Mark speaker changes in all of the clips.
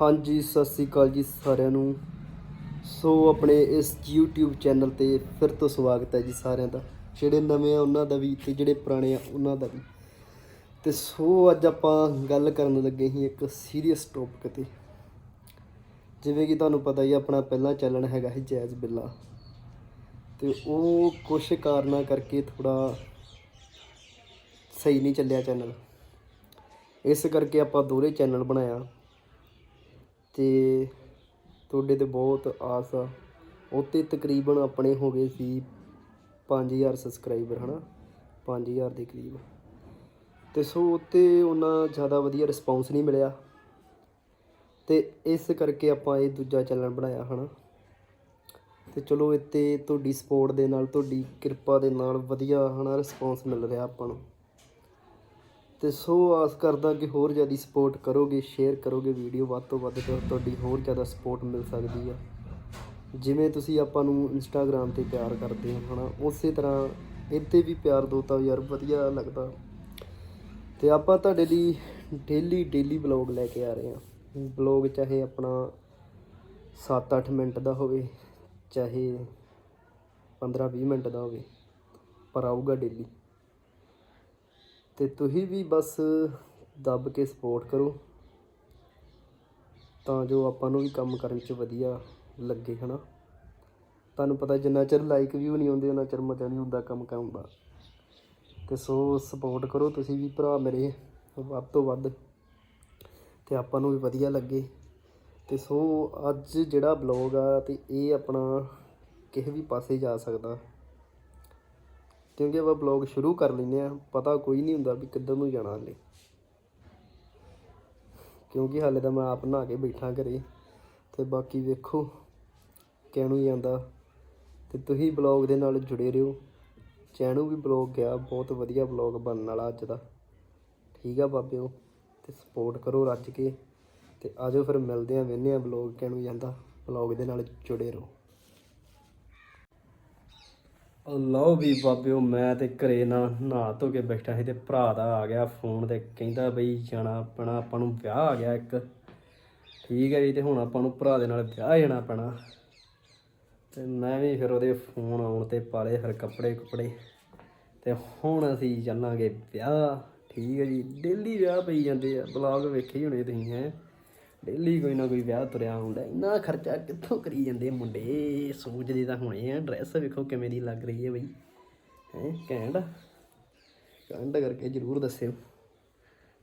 Speaker 1: ਹਾਂਜੀ, ਸਤਿ ਸ੍ਰੀ ਅਕਾਲ ਜੀ ਸਾਰਿਆਂ ਨੂੰ। ਸੋ ਆਪਣੇ ਇਸ YouTube ਚੈਨਲ ਤੇ ਫਿਰ ਤੋਂ ਸਵਾਗਤ ਹੈ ਜੀ ਸਾਰਿਆਂ ਦਾ। ਜਿਹੜੇ ਨਵੇਂ ਆ ਉਹਨਾਂ ਦਾ ਵੀ ਤੇ ਜਿਹੜੇ ਪੁਰਾਣੇ ਆ ਉਹਨਾਂ ਦਾ ਵੀ। ਤੇ ਸੋ ਅੱਜ ਆਪਾਂ ਗੱਲ ਕਰਨ ਲੱਗੇ ਸੀ ਇੱਕ ਸੀਰੀਅਸ ਟੌਪਿਕ ਤੇ। ਜਿਵੇਂ ਕਿ ਤੁਹਾਨੂੰ ਪਤਾ ਹੀ ਆਪਣਾ ਪਹਿਲਾ ਚੱਲਣ ਹੈਗਾ ਸੀ ਜੈਜ਼ ਬਿੱਲਾ। ਤੇ ਉਹ ਕੁਝ ਕਾਰਨਾਂ ਕਰਕੇ ਥੋੜਾ ਸਹੀ ਨਹੀਂ ਚੱਲਿਆ ਚੈਨਲ ਇਸ ਕਰਕੇ ਆਪਾਂ ਦੋਹਰੇ ਚੈਨਲ ਬਣਾਇਆ। ਅਤੇ ਤੁਹਾਡੇ ਤੇ ਬਹੁਤ ਆਸ। ਆ ਉਹ 'ਤੇ ਤਕਰੀਬਨ ਆਪਣੇ ਹੋ ਗਏ ਸੀ ਪੰਜ ਹਜ਼ਾਰ ਸਬਸਕ੍ਰਾਈਬਰ ਹੈ ਨਾ ਪੰਜ ਹਜ਼ਾਰ ਦੇ ਕਰੀਬ। ਅਤੇ ਸੋ ਉੱਤੇ ਉਹਨਾਂ ਜ਼ਿਆਦਾ ਵਧੀਆ ਰਿਸਪੌਂਸ ਨਹੀਂ ਮਿਲਿਆ। ਅਤੇ ਇਸ ਕਰਕੇ ਆਪਾਂ ਇਹ ਦੂਜਾ ਚੈਨਲ ਬਣਾਇਆ ਹੈ ਨਾ ਅਤੇ ਚਲੋ ਇੱਥੇ ਤੁਹਾਡੀ ਸਪੋਰਟ ਦੇ ਨਾਲ, ਤੁਹਾਡੀ ਕਿਰਪਾ ਦੇ ਨਾਲ ਵਧੀਆ ਹੈ ਨਾ ਰਿਸਪੌਂਸ ਮਿਲ ਰਿਹਾ ਆਪਾਂ ਨੂੰ। ਤੇ ਸੋ ਆਸ ਕਰਦਾ ਕਿ ਹੋਰ ਜ਼ਿਆਦਾ ਸਪੋਰਟ ਕਰੋਗੇ ਸ਼ੇਅਰ ਕਰੋਗੇ ਵੀਡੀਓ ਵੱਧ ਤੋਂ ਵੱਧ ਤਾਂ ਤੁਹਾਡੀ ਹੋਰ ਜ਼ਿਆਦਾ ਸਪੋਰਟ ਮਿਲ ਸਕਦੀ ਆ। ਜਿਵੇਂ ਤੁਸੀਂ ਆਪਾਂ ਨੂੰ ਇੰਸਟਾਗ੍ਰam ਤੇ ਪਿਆਰ ਕਰਦੇ ਹੋ, ਹਨਾ? ਉਸੇ ਤਰ੍ਹਾਂ ਇੱਥੇ ਵੀ ਪਿਆਰ ਦੋ ਤਾਂ ਯਾਰ ਵਧੀਆ ਲੱਗਦਾ। ਤੇ ਆਪਾਂ ਤੁਹਾਡੇ ਲਈ ਡੇਲੀ ਡੇਲੀ ਬਲੌਗ ਲੈ ਕੇ ਆ ਰਹੇ ਹਾਂ। ਬਲੌਗ ਚਾਹੇ ਆਪਣਾ 7-8 ਮਿੰਟ ਦਾ ਹੋਵੇ, ਚਾਹੇ 15-20 ਮਿੰਟ ਦਾ ਹੋਵੇ, ਪਰ ਆਊਗਾ ਡੇਲੀ ਤੇ ਤੁਸੀਂ ਵੀ ਬਸ ਦੱਬ ਕੇ ਸਪੋਰਟ ਕਰੋ। ਤਾਂ ਜੋ ਆਪਾਂ ਨੂੰ ਵੀ ਕੰਮ ਕਰਨ 'ਚ ਵਧੀਆ ਲੱਗੇ, ਹਨਾ। ਤੁਹਾਨੂੰ ਪਤਾ ਜਿੰਨਾ ਚਿਰ ਲਾਈਕ ਵੀ ਨਹੀਂ ਆਉਂਦੇ ਉਹਨਾਂ ਚਿਰ ਮਜ਼ਾ ਨਹੀਂ ਹੁੰਦਾ ਕੰਮ ਕਰਨ ਦਾ। ਤੇ ਸੋ ਸਪੋਰਟ ਕਰੋ ਤੁਸੀਂ ਵੀ ਭਰਾ ਮੇਰੇ, ਵੱਧ ਤੋਂ ਵੱਧ। ਤੇ ਆਪਾਂ ਨੂੰ ਵੀ ਵਧੀਆ ਲੱਗੇ। ਤੇ ਸੋ ਅੱਜ ਜਿਹੜਾ ਬਲੌਗ ਆ, ਤੇ ਇਹ ਆਪਣਾ ਕਿਸੇ ਵੀ ਪਾਸੇ ਜਾ ਸਕਦਾ। ਕਿਉਂਕਿ ਆਪਾਂ ਬਲੌਗ ਸ਼ੁਰੂ ਕਰ ਲੈਂਦੇ ਆ ਪਤਾ ਕੋਈ ਨਹੀਂ ਹੁੰਦਾ ਵੀ ਕਿੱਧਰ ਨੂੰ ਜਾਣਾ ਹਲੇ। ਕਿਉਂਕਿ ਹਾਲੇ ਤਾਂ ਮੈਂ ਆਪ ਨਹਾ ਕੇ ਬੈਠਾ ਘਰੇ, ਤੇ ਬਾਕੀ ਵੇਖੋ ਕਿਹਨੂੰ ਜਾਂਦਾ। ਤੇ ਤੁਸੀਂ ਬਲੌਗ ਦੇ ਨਾਲ ਜੁੜੇ ਰਹੋ। ਚੈਨੂ ਵੀ ਬਲੌਗ ਗਿਆ, ਬਹੁਤ ਵਧੀਆ ਬਲੌਗ ਬਣਨ ਵਾਲਾ ਅੱਜ ਦਾ। ਠੀਕ ਆ ਬਾਬਿਓ, ਤੇ ਸਪੋਰਟ ਕਰੋ ਰੱਜ ਕੇ। ਤੇ ਆਜੋ ਫਿਰ ਮਿਲਦੇ ਆ ਵੇਨੇ ਆ ਬਲੌਗ ਕਿਹਨੂੰ ਜਾਂਦਾ। ਬਲੌਗ ਦੇ ਨਾਲ ਜੁੜੇ ਰਹੋ। ਲਓ ਵੀ ਬਾਬਿਓ, ਮੈਂ ਤੇ ਘਰੇ ਨਾ ਨਹਾ ਧੋ ਕੇ ਬੈਠਾ ਸੀ ਤੇ ਭਰਾ ਦਾ ਆ ਗਿਆ ਫੋਨ ਤੇ ਕਹਿੰਦਾ ਬਈ ਜਾਣਾ ਪੈਣਾ, ਆਪਾਂ ਨੂੰ ਵਿਆਹ ਆ ਗਿਆ ਇੱਕ। ਠੀਕ ਹੈ ਜੀ, ਤੇ ਹੁਣ ਆਪਾਂ ਨੂੰ ਭਰਾ ਦੇ ਨਾਲ ਵਿਆਹ ਜਾਣਾ ਪੈਣਾ। ਤੇ ਮੈਂ ਵੀ ਫਿਰ ਉਹਦੇ ਫੋਨ ਆਉਣ ਤੇ ਪਾਲੇ ਫਿਰ ਕੱਪੜੇ ਕੁਪੜੇ। ਤੇ ਹੁਣ ਅਸੀਂ ਚੱਲਾਂਗੇ ਵਿਆਹ। ਠੀਕ ਹੈ ਜੀ ਡੇਲੀ ਵਿਆਹ ਪਈ ਜਾਂਦੇ ਆ ਬਲੌਗ ਵੇਖੇ ਹੀ ਹੋਣੇ ਤੁਸੀਂ, ਹੈ। ਡੇਲੀ ਕੋਈ ਨਾ ਕੋਈ ਵਿਆਹ ਤੁਰਿਆ ਹੁੰਦਾ, ਇੰਨਾ ਖਰਚਾ ਕਿੱਥੋਂ ਕਰੀ ਜਾਂਦੇ ਮੁੰਡੇ? ਸੋਚਦੇ ਤਾਂ ਹੋਣੇ ਆ ਡਰੈਸ ਵੇਖੋ ਕਿਵੇਂ ਦੀ ਲੱਗ ਰਹੀ ਹੈ ਬਈ। ਹੈ ਘੈਂਟ ਕਮੈਂਟ ਕਰਕੇ ਜਰੂਰ ਦੱਸਿਓ।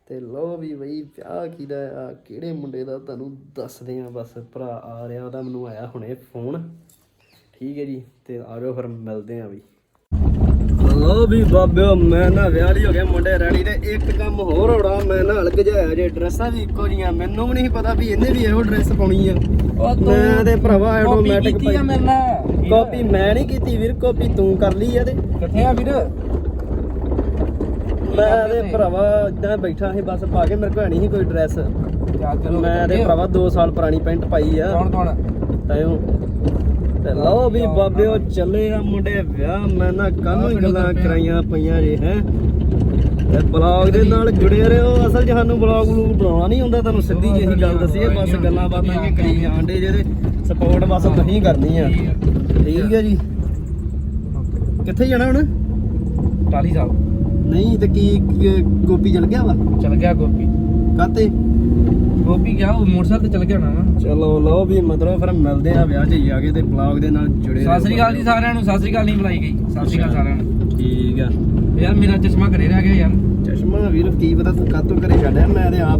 Speaker 1: ਤੇ ਲਓ ਵੀ ਬਈ, ਵਿਆਹ ਕਿਹਦਾ ਆ, ਕਿਹੜੇ ਮੁੰਡੇ ਦਾ ਤੁਹਾਨੂੰ ਦੱਸਦੇ ਆ, ਬਸ ਭਰਾ ਆ ਰਿਹਾ, ਉਹਦਾ ਮੈਨੂੰ ਆਇਆ ਹੁਣੇ ਫੋਨ। ਠੀਕ ਹੈ ਜੀ, ਤੇ ਆ ਜਾਓ ਫਿਰ ਮਿਲਦੇ ਆ ਬਈ। ਲੋ ਵੀ ਬਾਬਿਓ ਮੈਂ ਨਾ ਵਿਆਹ ਲਈ ਹੋ ਗਿਆ ਮੁੰਡੇ ਰੈਡੀ ਤੇ ਇੱਕ ਕੰਮ ਹੋਰ ਹੋੜਾ ਮੈਂ ਨਾਲ ਗਜਾਇਆ ਜੇ ਡਰੈਸਾਂ ਵੀ ਇੱਕੋ ਜੀਆਂ ਮੈਨੂੰ ਵੀ ਨਹੀਂ ਪਤਾ ਵੀ ਇਹਨੇ ਵੀ ਇਹੋ ਡਰੈਸ ਪਾਉਣੀ ਆ। ਮੈਂ ਤੇ ਭਰਾਵਾ ਆਟੋਮੈਟਿਕ
Speaker 2: ਕੀਤੀ ਆ ਮੇਰੇ ਨਾਲ?
Speaker 1: ਕਾਪੀ ਮੈਂ ਨਹੀਂ ਕੀਤੀ ਵੀਰ ਕਾਪੀ ਤੂੰ ਕਰ ਲਈ ਆ ਤੇ।
Speaker 2: ਕਿੱਥੇ ਆ ਵੀਰ?
Speaker 1: ਮੈਂ ਤੇ ਭਰਾਵਾ ਇਦਾਂ ਬੈਠਾ ਸੀ ਬਸ ਪਾ ਕੇ ਮੇਰੇ ਕੋਲ ਨਹੀਂ ਸੀ ਕੋਈ ਡਰੈਸ। ਮੈਂ ਤੇ ਭਰਾਵਾ 2 ਸਾਲ ਪੁਰਾਣੀ ਪੈਂਟ ਪਾਈ ਆ।
Speaker 2: ਕੌਣ ਕੌਣ
Speaker 1: ਤਾਇਓ। ਤੇ ਲਓ ਵੀ ਬਾਬਿਓ ਚੱਲੇ ਆ ਮੁੰਡੇ ਵਿਆਹ। ਮੈਂ ਨਾ ਕਾਹਨੂੰ ਗੱਲਾਂ ਕਰਾਈਆਂ ਪਈਆਂ ਜੇ ਹੈ। ਤੇ ਬਲੌਗ ਦੇ ਨਾਲ ਜੁੜੇ ਰਹੋ। ਅਸਲ 'ਚ ਸਾਨੂੰ ਬਲੌਗ ਨੂੰ ਬਣਾਉਣਾ ਨਹੀਂ ਹੁੰਦਾ ਤੁਹਾਨੂੰ ਸਿੱਧੀ ਜਿਹੀ ਗੱਲ ਦਸੀਏ। ਬਸ ਗੱਲਾਂ ਬਾਤਾਂ ਹੀ ਕਰੀ ਜਾਂਦੇ ਜਿਹੜੇ ਸਪੋਰਟ ਬਸ ਤੁਸੀਂ ਕਰਨੀ ਆ। ਠੀਕ ਹੈ ਜੀ। ਕਿੱਥੇ ਜਾਣਾ ਹੁਣ?
Speaker 2: 40 ਸਾਲ
Speaker 1: ਨਹੀਂ ਤੇ ਕੀ ਕੀ- ਗੋਪੀ ਚਲ ਗਿਆ ਵਾ?
Speaker 2: ਚਲ ਗਿਆ ਗੋਪੀ।
Speaker 1: ਕਾਤੇ
Speaker 2: ਗੋਪੀ ਗਿਆ ਉਹ ਮੋਟਰਸਾਈਕਲ ਤੇ ਚਲ ਗਿਆ ਨਾ
Speaker 1: ਚਲੋ ਲਓ ਵੀ ਮਤਲਬ ਫਿਰ ਮਿਲਦੇ ਆ ਵਿਆਹ 'ਚ ਹੀ ਆ ਕੇ ਤੇ ਬਲੌਗ ਦੇ ਨਾਲ ਜੁੜੇ
Speaker 2: ਸਤਿ ਸ੍ਰੀ ਅਕਾਲ ਜੀ ਸਾਰਿਆਂ ਨੂੰ ਸਤਿ ਸ੍ਰੀ ਅਕਾਲ ਨਹੀਂ ਬੁਲਾਈ ਗਈ। ਸਤਿ ਸ੍ਰੀ ਅਕਾਲ ਸਾਰਿਆਂ ਨੂੰ।
Speaker 1: ਠੀਕ ਆ।
Speaker 2: ਯਾਰ ਮੇਰਾ ਚਸ਼ਮਾ ਘਰੇ ਰਹਿ ਗਿਆ ਯਾਰ।
Speaker 1: ਚਸ਼ਮਾ ਵੀਰ ਕੀ ਪਤਾ ਤੂੰ ਕਾਤੋਂ ਘਰੇ ਛੱਡਿਆ? ਮੈਂ ਤੇ ਆਪ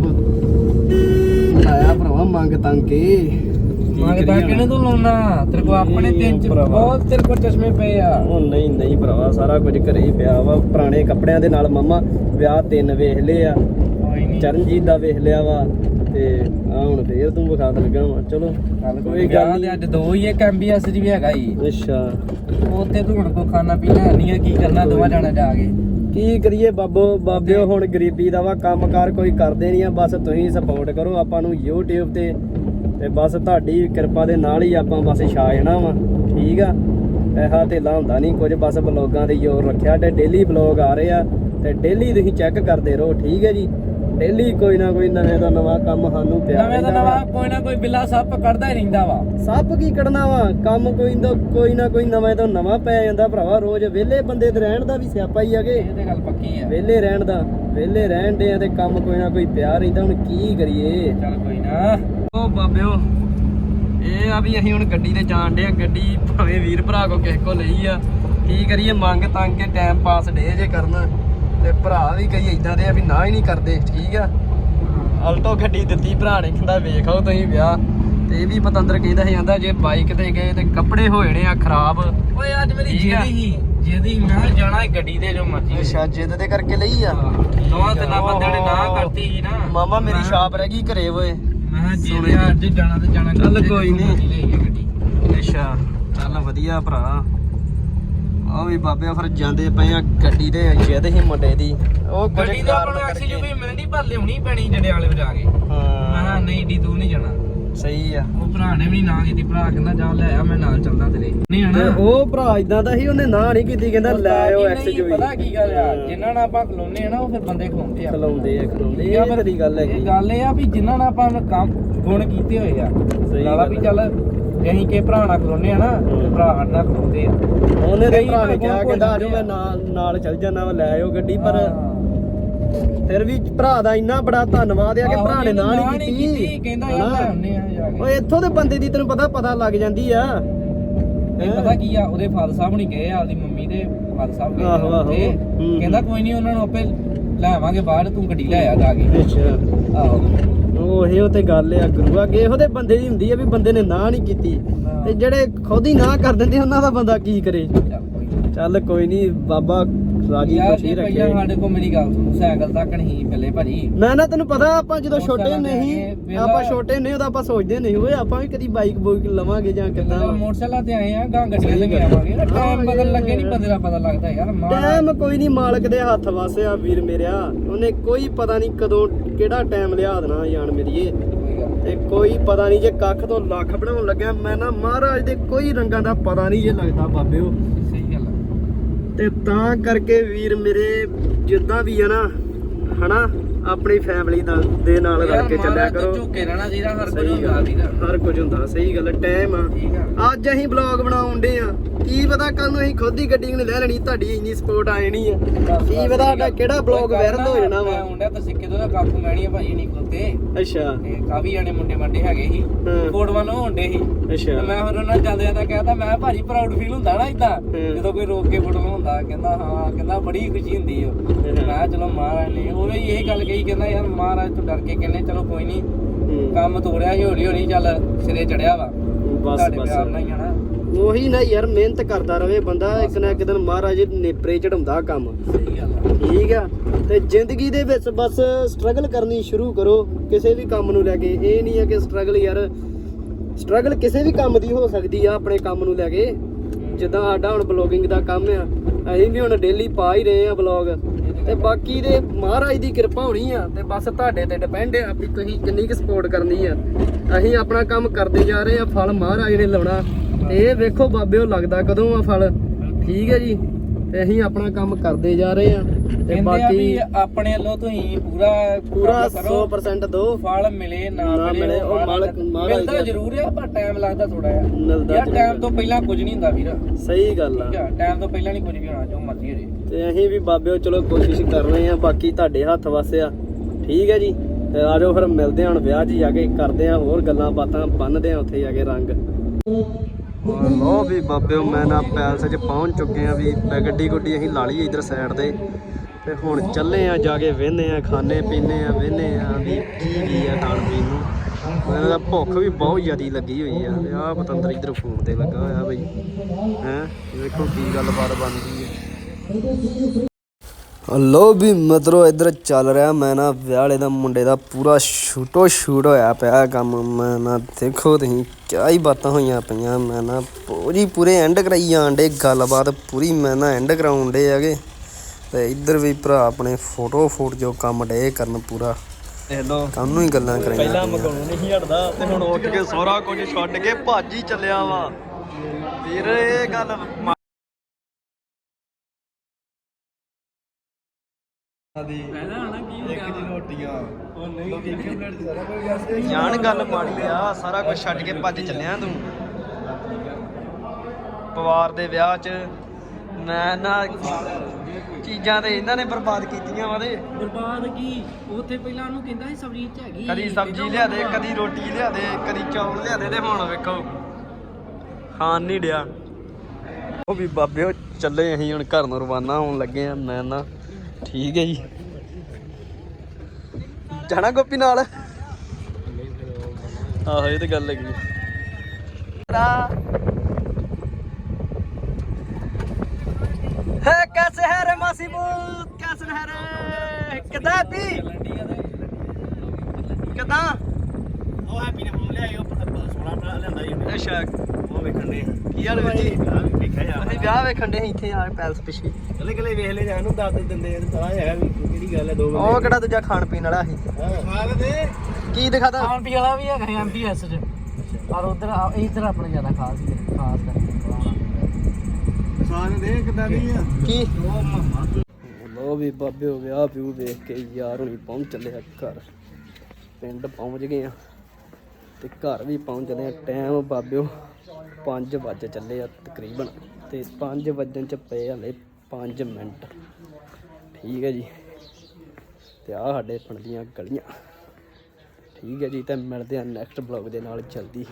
Speaker 1: ਲਾਇਆ ਭਰਾਵਾ ਮੰਗ ਤੰਗ ਕੇ।
Speaker 2: ਮੰਗਦਾ
Speaker 1: ਕਰੀਏ
Speaker 2: ਕਿਹਨੇ ਤੋਂ ਲਾਉਣਾ? ਤੇਰੇ ਕੋ ਆਪਣੇ ਤਿੰਨ ਚ। ਬਹੁਤ ਤੇਰੇ ਕੋ ਚਸ਼ਮੇ ਪਏ ਆ।
Speaker 1: ਉਹ ਨਹੀਂ ਨਹੀਂ ਭਰਾਵਾ ਸਾਰਾ ਕੁਝ ਘਰੇ ਹੀ ਪਿਆ ਵਾ। ਪੁਰਾਣੇ ਕੱਪੜਿਆਂ ਦੇ ਨਾਲ ਮੰਮਾ ਵਿਆਹ ਤਿੰਨ ਵੇਖ ਲਏ ਆ। ਚਰਨਜੀਤ ਦਾ ਵੇਖ ਲਿਆ ਵਾ। ਤੇ ਆ ਹੁਣ ਫੇਰ ਤੂੰ ਵਿਖਾ ਦੇ ਲੱਗਾ ਵਾ। ਚਲੋ ਕੋਈ ਗੱਲ ਨਹੀਂ
Speaker 2: ਅੱਜ ਦੋ ਹੀ ਇੱਕ ਐਮਬੀਐਸ ਜੀ ਵੀ ਹੈਗਾ ਹੀ
Speaker 1: ਅੱਛਾ।
Speaker 2: ਉੱਥੇ ਤੂੰ ਹੁਣ ਕੋ ਖਾਣਾ ਪੀਣਾ ਨਹੀਂ ਆ ਕੀ ਕਰਨਾ ਦੋਵਾਂ ਜਾਣਾ ਜਾ ਕੇ।
Speaker 1: ਕੀ ਕਰੀਏ ਬਾਬੋ ਬਾਬਿਓ ਹੁਣ ਗਰੀਬੀ ਦਾ ਵਾ ਕੰਮਕਾਰ ਕੋਈ ਕਰਦੇ ਨਹੀਂ ਆ ਬਸ ਤੁਸੀਂ ਸਪੋਰਟ ਕਰੋ ਆਪਾਂ ਨੂੰ YouTube ਤੇ ਤੇ ਬਸ ਤੁਹਾਡੀ ਕਿਰਪਾ ਦੇ ਨਾਲ ਹੀ ਆਪਾਂ ਬਸ ਛਾ ਜਾਣਾ ਵਾ ਠੀਕ ਆ? ਪੈਸਾ ਧੇਲਾ ਹੁੰਦਾ ਨਹੀਂ ਕੁਝ ਬਸ ਬਲੌਗਾਂ ਦੇ ਜ਼ੋਰ ਰੱਖਿਆ ਤੇ ਡੇਲੀ ਬਲੌਗ ਆ ਰਹੇ ਆ ਤੇ ਡੇਲੀ ਤੁਸੀਂ ਚੈੱਕ ਕਰਦੇ ਰਹੋ ਠੀਕ ਹੈ ਜੀ? ਡੇਲੀ ਕੋਈ ਨਾ ਕੋਈ ਨਵੇਂ ਤੋਂ ਨਵਾਂ ਕੰਮ ਸਾਨੂੰ ਪਿਆ
Speaker 2: ਨਵੇਂ ਦਾ। ਨਵਾਂ ਕੋਈ ਨਾ ਕੋਈ ਬਿੱਲਾ ਸੱਪ ਕੱਢਦਾ ਹੀ ਰਹਿੰਦਾ ਵਾ।
Speaker 1: ਸੱਪ ਕੀ ਕੱਢਣਾ ਵਾ? ਕੰਮ ਕੋਈ ਨਾ ਕੋਈ ਨਾ ਕੋਈ ਨਵੇਂ ਤੋਂ ਨਵਾਂ ਪੈ ਜਾਂਦਾ ਭਰਾਵਾ ਰੋਜ਼ ਵਿਹਲੇ ਬੰਦੇ ਤੇ ਰਹਿਣ ਦਾ ਵੀ ਸਿਆਪਾ ਹੀ ਹੈਗੇ
Speaker 2: ਇਹ ਤੇ ਗੱਲ ਪੱਕੀ ਆ।
Speaker 1: ਵਿਹਲੇ ਰਹਿਣ ਦਾ ਵਿਹਲੇ ਰਹਿਣ ਦੇ ਆ ਤੇ ਕੰਮ ਕੋਈ ਨਾ ਕੋਈ ਪਿਆ ਰਹਿੰਦਾ ਹੁਣ ਕੀ ਕਰੀਏ?
Speaker 2: ਚੱਲ ਕੋਈ ਨਾ।
Speaker 1: ਉਹ ਬਾਬਿਓ ਇਹ ਆ ਵੀ ਅਸੀਂ ਹੁਣ ਗੱਡੀ ਤੇ ਜਾਣ ਡੇ ਆ ਗੱਡੀ ਭਾਵੇਂ ਵੀਰ ਭਰਾ ਕੋ ਕਿਸੇ ਕੋ ਲਈ ਆ। ਕੀ ਕਰੀਏ ਮੰਗ ਤੰਗ ਕੇ ਟਾਈਮ ਪਾਸ ਡੇ ਜੇ ਕਰਨ। ਤੇ ਭਰਾ ਵੀ ਕਈ ਇਦਾਂ ਦੇ ਆ ਵੀ ਨਾ ਹੀ ਨਹੀਂ ਕਰਦੇ ਠੀਕ ਆ? ਅਲਟੋ ਗੱਡੀ ਦਿੱਤੀ ਭਰਾ ਨੇ ਕਹਿੰਦਾ ਵੇਖ ਤੁਸੀਂ ਵਿਆਹ। ਤੇ ਇਹ ਵੀ ਪਤੰਦਰ ਕਹਿੰਦਾ ਸੀ ਜਾਂਦਾ ਜੇ ਬਾਈਕ ਤੇ ਗਏ ਤੇ ਕੱਪੜੇ ਹੋ ਜਾਣੇ ਆ ਖਰਾਬ।
Speaker 2: ਓਏ ਅੱਜ ਮੇਰੀ
Speaker 1: ਠੀਕ ਆ।
Speaker 2: ਜਿਹਦੀ ਹੀ ਜਿਹਦੀ ਮੈਂ ਜਾਣਾ ਹੈ ਗੱਡੀ ਤੇ ਜੋ ਮਰਜ਼ੀ
Speaker 1: ਅੱਛਾ ਜਿੱਦ ਦੇ ਕਰਕੇ ਲਈ ਆ?
Speaker 2: ਦੋਵਾਂ ਤਿੰਨਾਂ ਬੰਦਿਆਂ ਨੇ ਨਾ ਕਰਤੀ ਸੀ ਨਾ।
Speaker 1: ਮਾਮਾ ਮੇਰੀ ਛਾਪ ਰਹਿ ਗਈ ਘਰੇ ਓਏ।
Speaker 2: ਮੈਂ ਜਿਹਦੇ ਅੱਜ ਜਾਣਾ ਤੇ ਜਾਣਾ
Speaker 1: ਚੱਲ ਕੋਈ ਨੀ।
Speaker 2: ਲਈ ਹੈ ਗੱਡੀ।
Speaker 1: ਅੱਛਾ ਚੱਲ ਵਧੀਆ ਭਰਾ। ਆ ਵੀ ਬਾਬੇ ਫਿਰ ਜਾਂਦੇ ਪਏ ਆ ਗੱਡੀ ਤੇ ਜਿੱਦ ਹੀ ਮੁੰਡੇ ਦੀ। ਉਹ ਕੁਝ
Speaker 2: ਗੱਡੀ ਦਾ
Speaker 1: ਕਾਰਨ
Speaker 2: ਆਪਣਾ ਐਕਸੀ
Speaker 1: ਕਰਕੇ
Speaker 2: ਵੀ ਮਿਲਣੀ ਪਰ ਲਿਆਉਣੀ ਪੈਣੀ ਜੰਡਿਆਲੇ ਵਜਾ ਕੇ। ਮੈਂ ਕਿਹਾ
Speaker 1: ਹਾਂ
Speaker 2: ਨਹੀਂ ਏਡੀ ਦੂਰ ਨਹੀਂ ਜਾਣਾ।
Speaker 1: ਸਹੀ ਆ।
Speaker 2: ਉਹ ਭਰਾ ਨੇ ਵੀ ਨਹੀਂ ਨਾ ਕੀਤੀ ਭਰਾ ਕਹਿੰਦਾ ਜਾ ਲੈ ਆ ਮੈਂ ਨਾਲ ਚੱਲਦਾ ਤੇਰੇ। ਨਹੀਂ
Speaker 1: ਤੇ
Speaker 2: ਹਣਾ
Speaker 1: ਉਹ ਭਰਾ ਇਦਾਂ ਦਾ ਸੀ ਉਹਨੇ ਨਾ ਨਹੀਂ ਕੀਤੀ ਕਹਿੰਦਾ ਲੈ ਆਓ ਐਕਸ
Speaker 2: ਨਹੀਂ,
Speaker 1: ਜੋ
Speaker 2: ਪਤਾ ਕੀ ਗੱਲ ਆ ਜਿਨ੍ਹਾਂ ਨਾਲ ਆਪਾਂ ਖਲੋਨੇ ਆ ਨਾ ਉਹ ਫਿਰ ਬੰਦੇ ਖਲੋਂਦੇ ਆ।
Speaker 1: ਖਲਾਉਂਦੇ ਆ ਖਲਾਉਂਦੇ
Speaker 2: ਆ
Speaker 1: ਇਹ
Speaker 2: ਫਿਰ
Speaker 1: ਤੇਰੀ ਗੱਲ
Speaker 2: ਇਹ
Speaker 1: ਹੈਗੀ
Speaker 2: ਗੱਲ ਇਹ ਆ ਵੀ ਜਿਨ੍ਹਾਂ ਨਾਲ ਆਪਾਂ ਕੰਮ ਗੁਣ ਕੀਤੇ ਹੋਏ ਆ
Speaker 1: ਸਹੀ
Speaker 2: ਲਾਲਾ ਵੀ ਚੱਲ ਜੇ ਅਸੀਂ ਕਿ ਭਰਾ ਨਾਲ ਖਲੋਨੇ ਆ ਨਾ ਤੇ ਭਰਾ ਸਾਡੇ ਨਾਲ ਖਲੋਂਦੇ ਆ।
Speaker 1: ਉਹਨੇ ਤੇ
Speaker 2: ਕਈ
Speaker 1: ਭਰਾ ਨੇ ਕਿਹਾ ਆਜੋ
Speaker 2: ਜਾਂਦੇ
Speaker 1: ਮੈਂ ਨਾਲ ਨਾਲ ਚੱਲ ਜਾਣਾ ਵਾ ਲੈ ਆਓ ਗੱਡੀ ਪਰ। ਫਿਰ ਵੀ ਭਰਾ ਦਾ ਇੰਨਾ ਬੜਾ ਧੰਨਵਾਦ ਆ ਕਿ ਭਰਾ ਨੇ ਨਾ ਨਹੀਂ ਕੀਤੀ।
Speaker 2: ਕਹਿੰਦਾ ਯਾਰ? ਲੈ ਆਉਂਦੇ ਆ ਜਾ ਕੇ।
Speaker 1: ਓਏ ਇੱਥੋਂ ਦੇ ਬੰਦੇ ਦੀ ਤੈਨੂੰ ਪਤਾ ਪਤਾ ਲੱਗ ਜਾਂਦੀ ਆ।
Speaker 2: ਨਹੀਂ ਪਤਾ ਕੀ ਆ ਉਹਦੇ ਫਾਦਰ ਸਾਹਿਬ ਨਹੀਂ ਗਏ ਆਪਦੀ ਮੰਮੀ ਦੇ ਫਾਦਰ ਸਾਹਿਬ ਗਏ। ਕਹਿੰਦਾ ਕੋਈ ਨਹੀਂ ਉਹਨਾਂ ਨੂੰ ਆਪੇ ਲੈ ਆਵਾਂਗੇ ਬਾਹਰ ਤੂੰ ਗੱਡੀ ਲੈ ਆ ਜਾ ਕੇ।
Speaker 1: ਅੱਛਾ।
Speaker 2: ਆਹੋ।
Speaker 1: ਉਹ ਇਹੋ ਤੇ ਗੱਲ ਆ ਗੁਰੂ ਅੱਗੇ ਇਹੋ ਤੇ ਬੰਦੇ ਦੀ ਹੁੰਦੀ ਆ ਵੀ ਬੰਦੇ ਨੇ ਨਾ ਨਹੀਂ ਕੀਤੀ। ਤੇ ਜਿਹੜੇ ਖੁਦ ਹੀ ਨਾ ਕਰ ਦਿੰਦੇ ਉਹਨਾਂ ਦਾ ਬੰਦਾ ਕੀ ਕਰੇ?
Speaker 2: ਚੱਲ ਕੋਈ ਨੀ।
Speaker 1: ਚੱਲ ਕੋਈ ਨਹੀਂ ਬਾਬਾ ਰਾਜੀ
Speaker 2: ਯਾਰ
Speaker 1: ਖੁਸ਼ੀ
Speaker 2: ਜੇ
Speaker 1: ਰੱਖੇ
Speaker 2: ਪਹਿਲਾਂ ਸਾਡੇ ਕੋਲ ਮੇਰੀ ਗੱਲ ਸੁਣ ਸਾਈਕਲ ਤੱਕ ਨਹੀਂ ਪਹਿਲੇ ਭਾਜੀ।
Speaker 1: ਮੈਂ ਨਾ ਤੈਨੂੰ ਪਤਾ ਆਪਾਂ ਜਦੋਂ ਛੋਟੇ
Speaker 2: ਮੋਟਰਸਾਈਕਲ
Speaker 1: ਨਹੀਂ
Speaker 2: ਲੈ ਕੇ ਵਿਹਲਾ-
Speaker 1: ਆਪਾਂ ਛੋਟੇ ਨਹੀਂ ਉਦੋਂ ਆਪਾਂ ਸੋਚਦੇ ਨਹੀਂ ਓਏ ਆਪਾਂ ਵੀ ਕਦੀ ਬਾਈਕ ਬੁੱਕ ਲਵਾਂਗੇ ਜਾਂ ਕਿੱਦਾਂ।
Speaker 2: ਕਿੰਨਾ ਮੋਟਰਸਾਈਕਲ ਤੇ ਆਏ ਆ ਗਾਂ ਗੱਡੀਆਂ ਤੇ ਵੀ ਆਵਾਂਗੇ। ਟਾਈਮ ਬਦਲ ਲੱਗੇ ਨਹੀਂ ਬੰਦੇ ਦਾ ਪਤਾ ਲੱਗਦਾ ਯਾਰ ਮਾਂ
Speaker 1: ਟਾਈਮ ਕੋਈ ਨਹੀਂ ਮਾਲਕ ਦੇ ਹੱਥ ਵਾਸਿਆ ਵੀਰ ਮੇਰਿਆ। ਉਹਨੇ ਕੋਈ ਪਤਾ ਨਹੀਂ ਕਦੋਂ ਕਿਹੜਾ ਟਾਈਮ ਲਿਆ ਦੇਣਾ ਜਾਣ ਮੇਰੀਏ।
Speaker 2: ਕੋਈ ਗੱਲ
Speaker 1: ਤੇ ਕੋਈ ਪਤਾ ਨਹੀਂ ਜੇ ਕੱਖ ਤੋਂ ਲੱਖ ਬਣਾਉਣ ਲੱਗਿਆ ਮੈਂ ਨਾ ਮਹਾਰਾਜ ਦੇ ਕੋਈ ਰੰਗਾਂ ਦਾ ਪਤਾ ਨਹੀਂ ਜੇ ਲੱਗਦਾ ਬਾਬਿਓ। ਤੇ ਤਾਂ ਕਰਕੇ ਵੀਰ ਮੇਰੇ ਜਿੱਦਾਂ ਵੀ ਆ ਨਾ ਹਨਾ? ਆਪਣੀ ਫੈਮਿਲੀ ਦਾ ਦੇ ਨਾਲ ਰਲ ਕੇ ਚੱਲਿਆ ਕਰੋ।
Speaker 2: ਝੁਕੇ ਰਹਿਣਾ ਚਾਹੀਦਾ ਹਰ ਕੁਝ ਹੁੰਦਾ ਵੀਰ
Speaker 1: ਹਰ ਕੁਝ ਹੁੰਦਾ ਸਹੀ ਗੱਲ ਟਾਈਮ ਆ। ਅੱਜ ਅਸੀਂ ਬਲੌਗ ਬਣਾਉਂਦੇ ਆ। ਕੀ ਪਤਾ ਕੱਲ ਨੂੰ ਅਸੀਂ ਖੁਦ ਹੀ ਗੱਡੀ ਨੇ ਲੈ ਲੈਣੀ ਤੁਹਾਡੀ ਇੰਨੀ ਸਪੋਰਟ ਆ। ਜਾਣੀ ਆ ਕੀ ਪਤਾ ਸਾਡਾ ਕਿਹੜਾ ਬਲੌਗ ਵਾਇਰਲ ਹੋ ਜਾਣਾ ਵਾ।
Speaker 2: ਮੁੰਡਾ ਤਾਂ ਸਿੱਕੇ ਤੋਂ ਕਾਕੂ ਮੈਣੀ ਆ ਭਾਈ ਨਹੀਂ ਖੋਤੇ
Speaker 1: ਅੱਛਾ।
Speaker 2: ਕਾਫੀ ਜਾਣੇ ਮੁੰਡੇ ਮੰਡੇ ਹੈਗੇ ਸੀ। ਫੋਟੋਆਂ ਨੂੰ ਹੁੰਦੇ ਸੀ।
Speaker 1: ਅੱਛਾ।
Speaker 2: ਮੈਂ ਫਿਰ ਉਹਨਾਂ ਜਾਂਦੇ ਜਾਂਦਾ ਕਹਿੰਦਾ ਮੈਂ ਭਾਜੀ ਪ੍ਰਾਊਡ ਫੀਲ ਹੁੰਦਾ ਨਾ ਇਦਾਂ ਜਦੋਂ ਕੋਈ ਰੋਕ ਕੇ ਫੋਟੋ ਹੁੰਦਾ ਕਹਿੰਦਾ ਹਾਂ ਕਹਿੰਦਾ ਬੜੀ ਖੁਸ਼ੀ ਹੁੰਦੀ ਓ ਮੈਂ ਚਲੋ ਮਹਾਰਾਜ ਨੇ ਉਹ ਵੀ ਇਹ ਗੱਲ ਕਹੀ ਕਹਿੰਦਾ ਯਾਰ ਮਹਾਰਾਜ ਤੋਂ ਡਰ ਕੇ ਕਹਿੰਦੇ ਚਲੋ ਕੋਈ ਨਹੀਂ। ਕੰਮ ਤੋੜਿਆ ਸੀ ਹੌਲੀ ਹੌਲੀ ਚੱਲ ਸਿਰੇ ਚੜਿਆ ਵਾ।
Speaker 1: ਬਸ ਬਸ। ਉਹੀ ਨਾ ਯਾਰ ਮਿਹਨਤ ਕਰਦਾ ਰਵੇ ਬੰਦਾ ਇੱਕ ਨਾ ਇੱਕ ਦਿਨ ਮਹਾਰਾਜ ਨੇਪਰੇ ਚੜਾਉਂਦਾ ਕੰਮ। ਠੀਕ ਆ ਤੇ ਜ਼ਿੰਦਗੀ ਦੇ ਵਿੱਚ ਬਸ ਸਟਰਗਲ ਕਰਨੀ ਸ਼ੁਰੂ ਕਰੋ ਕਿਸੇ ਵੀ ਕੰਮ ਨੂੰ ਲੈ ਕੇ। ਇਹ ਨਹੀਂ ਹੈ ਕਿ ਸਟਰਗਲ ਯਾਰ ਸਟਰਗਲ ਕਿਸੇ ਵੀ ਕੰਮ ਦੀ ਹੋ ਸਕਦੀ ਆ ਆਪਣੇ ਕੰਮ ਨੂੰ ਲੈ ਕੇ। ਜਿੱਦਾਂ ਸਾਡਾ ਹੁਣ ਬਲੌਗਿੰਗ ਦਾ ਕੰਮ ਆ ਅਸੀਂ ਵੀ ਹੁਣ ਡੇਲੀ ਪਾ ਹੀ ਰਹੇ ਆ ਬਲੌਗ ਤੇ ਬਾਕੀ ਦੇ ਮਹਾਰਾਜ ਦੀ ਕਿਰਪਾ ਹੋਣੀ ਆ ਤੇ ਬਸ ਤੁਹਾਡੇ ਤੇ ਡਿਪੈਂਡ ਆ ਵੀ ਤੁਸੀਂ ਕਿੰਨੀ ਕੁ ਸਪੋਰਟ ਕਰਨੀ ਆ। ਅਸੀਂ ਆਪਣਾ ਕੰਮ ਕਰਦੇ ਜਾ ਰਹੇ ਆ, ਫਲ ਮਹਾਰਾਜ ਨੇ ਲਾਉਣਾ। ਤੇ ਇਹ ਵੇਖੋ ਬਾਬਿਓ ਲੱਗਦਾ ਕਦੋਂ ਆ ਫਲ। ਠੀਕ ਹੈ ਜੀ। ਤੇ ਅਸੀਂ ਆਪਣਾ ਕੰਮ ਕਰਦੇ ਜਾ ਰਹੇ ਆ। ਤੇ
Speaker 2: ਆ
Speaker 1: ਬਾਕੀ
Speaker 2: ਆਪਣੇ ਵੱਲੋਂ ਤੁਸੀਂ ਪੂਰਾ
Speaker 1: ਪੂਰਾ
Speaker 2: ਕੰਮ ਕਰੋ
Speaker 1: 100% ਦੋ।
Speaker 2: ਫਲ ਮਿਲੇ ਨਾ
Speaker 1: ਮਿਲੇ, ਉਹ ਮਾਲਕ-
Speaker 2: ਮਿਲਦਾ ਜ਼ਰੂਰ ਆ ਪਰ ਟਾਈਮ ਲੱਗਦਾ ਥੋੜਾ ਜਿਹਾ।
Speaker 1: ਮਿਲਦਾ
Speaker 2: ਯਾਰ ਟਾਈਮ ਤੋਂ ਪਹਿਲਾਂ ਕੁਝ ਨਹੀਂ ਹੁੰਦਾ ਵੀਰ।
Speaker 1: ਸਹੀ ਗੱਲ ਆ।
Speaker 2: ਆ ਟਾਈਮ ਤੋਂ ਪਹਿਲਾਂ ਨਹੀਂ ਕੁਝ ਵੀ ਹੋਣਾ ਜੋ ਮਰਜ਼ੀ ਹੋ ਜੇ।
Speaker 1: ਤੇ ਅਸੀਂ ਵੀ ਬਾਬਿਓ ਚਲੋ ਕੋਸ਼ਿਸ਼ ਕਰ ਰਹੇ ਆ ਬਾਕੀ ਤੁਹਾਡੇ ਹੱਥ ਵਾਸੇ ਆ। ਠੀਕ ਹੈ ਜੀ। ਤੇ ਆ ਜਾਓ ਫਿਰ ਮਿਲਦੇ ਹਾਂ ਹੁਣ ਵਿਆਹ 'ਚ ਜਾ ਕੇ ਕਰਦੇ ਆ ਹੋਰ ਗੱਲਾਂ ਬਾਤਾਂ ਬੰਨਦੇ ਆ ਉੱਥੇ ਜਾ ਕੇ ਰੰਗ। ਲੋ ਵੀ ਬਾਬਿਓ ਮੈਂ ਨਾ ਪੈਲਸ 'ਚ ਪਹੁੰਚ ਚੁੱਕੇ ਆ ਵੀ ਗੱਡੀ ਗੁੱਡੀ ਅਸੀਂ ਲਾ ਲਈ ਇਧਰ ਸਾਈਡ ਤੇ। ਤੇ ਹੁਣ ਚੱਲੇ ਆ, ਜਾ ਕੇ ਵੇਹਨੇ ਆ, ਖਾਣੇ ਪੀਣੇ ਆ, ਵੇਹਨੇ ਆ ਵੀ ਕੀ ਕੀ ਆ ਖਾਣ ਪੀਣ ਨੂੰ। ਮੈਨੂੰ ਤਾਂ ਭੁੱਖ ਵੀ ਬਹੁਤ ਜ਼ਿਆਦੀ ਲੱਗੀ ਹੋਈ ਆ ਤੇ ਆਹ ਪਤੰਦਰ ਇਧਰ ਫੋਨ ਤੇ ਲੱਗਾ ਹੋਇਆ ਬਈ। ਹੈ ਵੇਖੋ ਕੀ ਗੱਲਬਾਤ ਬਣਦੀ ਹੈ ਹਲੋ ਵੀ ਮਤਰੋ ਇੱਧਰ ਚੱਲ ਰਿਹਾ ਮੈਂ ਨਾ ਵਿਆਹ ਵਾਲੇ ਦਾ ਮੁੰਡੇ ਦਾ ਪੂਰਾ ਸ਼ੂਟੋ ਸ਼ੂਟ ਹੋਇਆ ਪਿਆ ਕੰਮ। ਮੈਂ ਨਾ ਦੇਖੋ ਤੁਸੀਂ ਕਿਆ ਹੀ ਬਾਤਾਂ ਹੋਈਆਂ ਪਈਆਂ। ਮੈਂ ਨਾ ਪੂਰੀ ਪੂਰੇ ਐਂਡ ਕਰਾਈ ਡੇ ਗੱਲਬਾਤ ਪੂਰੀ ਮੈਂ ਨਾ ਐਂਡ ਕਰਾਉਣ ਡੇ ਹੈਗੇ। ਤੇ ਇੱਧਰ ਵੀ ਭਰਾ ਆਪਣੇ ਫੋਟੋ ਫੋਟ ਜੋ ਕੰਮ ਡੇ ਕਰਨ ਪੂਰਾ।
Speaker 3: ਇਹਦੋਂ
Speaker 1: ਕਾਨੂੰ ਹੀ ਗੱਲਾਂ ਕਰਾਈਆਂ
Speaker 3: ਪਹਿਲਾਂ। ਮਗਾਉਣੋਂ ਨਹੀਂ ਹਟਦਾ ਤੇ ਹੁਣ ਉੱਠ ਕੇ ਸਾਰਾ ਕੁਝ ਛੱਡ ਕੇ ਭੱਜ ਚੱਲਿਆ ਵਾ। ਵੀਰ ਇਹ ਗੱਲ
Speaker 1: ਦੀ
Speaker 3: ਪਹਿਲਾਂ ਆਣਾ ਕੀ ਹੋ ਗਿਆ
Speaker 1: ਰੋਟੀਆਂ।
Speaker 3: ਉਹ ਨਹੀਂ।
Speaker 1: ਲੋਕੀ ਪਲੇਟ ਸਾਰਾ ਕੁਝ ਜਾਣ ਗੱਲ ਮਾੜੀ ਆ ਸਾਰਾ ਕੁਝ ਛੱਡ ਕੇ ਭੱਜ ਚੱਲਿਆ ਤੂੰ। ਪਵਾਰ ਦੇ ਵਿਆਹ 'ਚ ਮੈਂ ਨਾ ਚੀਜ਼ਾਂ ਤੇ ਇਹਨਾਂ ਨੇ ਬਰਬਾਦ ਕੀਤੀਆਂ ਵਾ ਤੇ।
Speaker 3: ਬਰਬਾਦ ਕੀ? ਉੱਥੇ ਪਹਿਲਾਂ ਉਹਨੂੰ ਕਹਿੰਦਾ ਸੀ ਸਬਜ਼ੀ ਚ ਹੈਗੀ।
Speaker 1: ਕਦੀ ਸਬਜ਼ੀ ਲਿਆ ਦੇ ਕਦੀ ਰੋਟੀ ਲਿਆ ਦੇ ਕਦੀ ਚੌਲ ਲਿਆ ਦੇ ਤੇ ਹੁਣ ਵੇਖੋ। ਖਾਣ ਨਹੀਂ ਡਿਆ। ਉਹ ਵੀ ਬਾਬਿਓ ਚੱਲੇ ਅਸੀਂ ਹੁਣ ਘਰ ਨੂੰ ਰਵਾਨਾ ਹੋਣ ਲੱਗੇ ਆ ਮੈਂ ਨਾ ਠੀਕ ਹੈ ਜੀ। ਜਾਣਾ ਗੋਪੀ ਨਾਲ? ਆਹੋ ਇਹ ਤੇ ਗੱਲ ਹੈਗੀ। ਹੈ ਕੈਸੇ ਹੈ ਰੇ ਮਾਸੀ ਬੋਲ ਕੈਸੇ ਹੈ ਰੇ? ਕਿਦਾਂ ਪੀ? ਕਿਦਾਂ?
Speaker 3: ਉਹ ਹੈਪੀ ਨੇ ਫੋਨ ਲਿਆਇਓ 16 ਬਣਾ ਲਿਆਂਦਾ ਜੀ।
Speaker 1: ਅੱਛਾ।
Speaker 3: ਉਹ ਵੇਖਣ ਦੇ
Speaker 1: ਕੀ ਹਾਲ ਵੀਰ ਜੀ? ਵਿਆਹ ਵੇਖਣ ਦੇ ਇੱਥੇ ਯਾਰ ਪੈਲਸ ਪਿੱਛੇ।
Speaker 3: ਕੱਲੇ ਕੱਲੇ ਵੇਖ ਲੈ ਜਾਨੂੰ ਦੱਸ ਦੇ ਦਿੰਦੇ ਆ ਤਾਂ ਹੈਗਾ ਵੀ ਕਿਹੜੀ ਗੱਲ ਹੈ ਦੋ
Speaker 1: ਉਹ ਕਿਹੜਾ ਦੂਜਾ ਖਾਣ ਪੀਣ ਵਾਲਾ ਸੀ?
Speaker 3: ਹਾਂ। ਦੇ?
Speaker 1: ਕੀ ਦਿਖਾਦਾ
Speaker 3: ਖਾਣ ਪੀਣ ਵਾਲਾ ਵੀ ਹੈਗਾ ਐਮਪੀਐਸ ਚ। ਪਰ ਉਧਰ ਇਧਰ ਆਪਣੇ ਜ਼ਿਆਦਾ ਖਾਸ ਖਾਸ ਕਰਕੇ ਸਾਨ ਦੇ ਕਿਦਾਂ ਦੀ ਆ?
Speaker 1: ਕੀ? ਲੋ ਵੀ ਬਾਬੇ ਹੋ ਵਿਆਹ ਪਿਊ ਵੇਖ ਕੇ ਯਾਰ ਹੁਣੀ ਪਹੁੰਚ ਚੱਲੇ ਆ ਘਰ। ਪਿੰਡ ਪਹੁੰਚ ਗਏ ਆ। ਤੇ ਘਰ ਵੀ ਪਹੁੰਚ ਚੱਲੇ ਆ। ਟਾਈਮ ਬਾਬਿਓ 5 ਵਜੇ ਚੱਲੇ ਆ ਤਕਰੀਬਨ। ਤੇ 5 ਵਜਣ ਚ ਪਏ ਹਲੇ 5 ਮਿੰਟ। ਠੀਕ ਹੈ ਜੀ। ਤੇ ਆ ਸਾਡੇ ਪਿੰਡ ਦੀਆਂ ਗਲੀਆਂ। ਠੀਕ ਹੈ ਜੀ, ਤੇ ਮਿਲਦੇ ਆ ਨੈਕਸਟ ਬਲੌਗ ਦੇ ਨਾਲ ਜਲਦੀ।